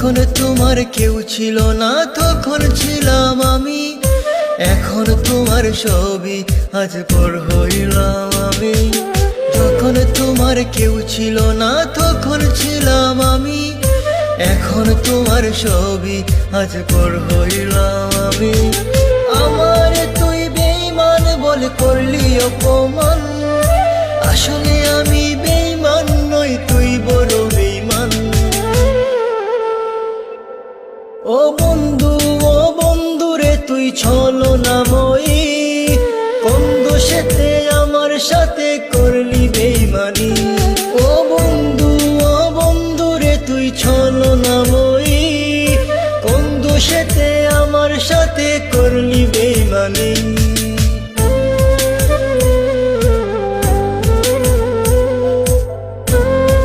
যখন তোমার কেউ ছিল না, তখন ছিলাম আমি। এখন তোমার ছবি আজ পর হইলাম আমি। যখন তোমার কেউ ছিল না, তখন ছিলাম আমি। এখন তোমার সবই আজ পর হইলাম আমি। আমার তুই বেইমান বলে করলি অপমান। ও বন্ধু, ও বন্ধুরে তুই ছলো না মই। কোন দোষেতে আমার সাথে করলি বেইমানি? ও বন্ধু, ও বন্ধুরে তুই ছলো না মই। কোন দোষেতে আমার সাথে করলি বেইমানি?